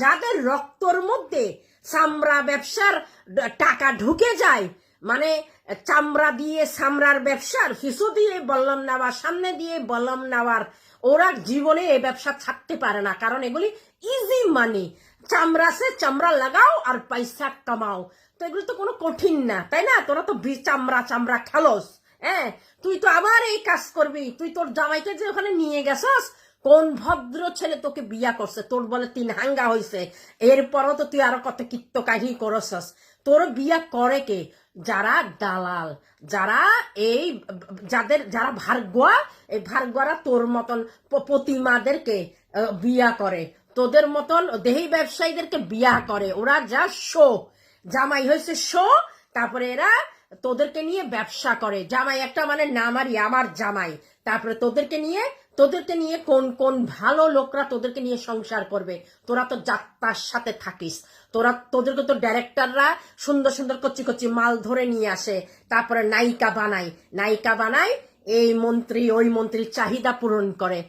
যাদের রক্তর মধ্যে চামড়া ব্যবসার টাকা ঢুকে যায় মানে চামড়া দিয়ে চামড়ার ব্যবসার পিছু দিয়ে বললাম নেওয়া সামনে দিয়ে বললাম নেওয়ার, ওরা জীবনে এই ব্যবসা ছাড়তে পারে না। কারণ এগুলি ইজি মানি চামড়া সে চামড়া লাগাও আর পয়সা কামাও। তো এগুলো তো কোনো কঠিন না, তাই না? তোরা তো চামড়া চামড়া খেলোস হ্যাঁ? তুই তো আবার এই কাজ করবি। তুই তোর জামাইকে যে ওখানে নিয়ে গেছস কোন ভদ্র ছেলে তোকে বিয়া করছে? তোর বলে তিন হাঙ্গা হয়েছে এরপরও তো তুই আরও কত কীর্ত কাহি করছস। তোর বিয়া করে কে? যারা দালাল, যারা এই যাদের, যারা ভার্গোয়া, এই ভার্গোয়ারা তোর মতন প্রতিমাদেরকে বিয়া করে। তোদের মতন দেহি ব্যবসায়ীদেরকে বিয়া করে। ওরা যা শো। জামাই হয়েছে শো, তারপরে এরা তোদেরকে নিয়ে ব্যবসা করে। জামাই একটা মানে নামারি, আমার জামাই। তারপরে তোদেরকে নিয়ে তোদেরকে নিয়ে কোন কোন ভালো লোকরা তোদেরকে নিয়ে সংসার করবে? তোরা তো যাত্রার সাথে থাকিস। তোরা, তোদেরকে তো ডাইরেক্টররা সুন্দর সুন্দর কচি কচি মাল ধরে নিয়ে আসে। তারপরে নায়িকা বানায়। নায়িকা বানায় এই মন্ত্রী, ওই মন্ত্রীর চাহিদা পূরণ করে।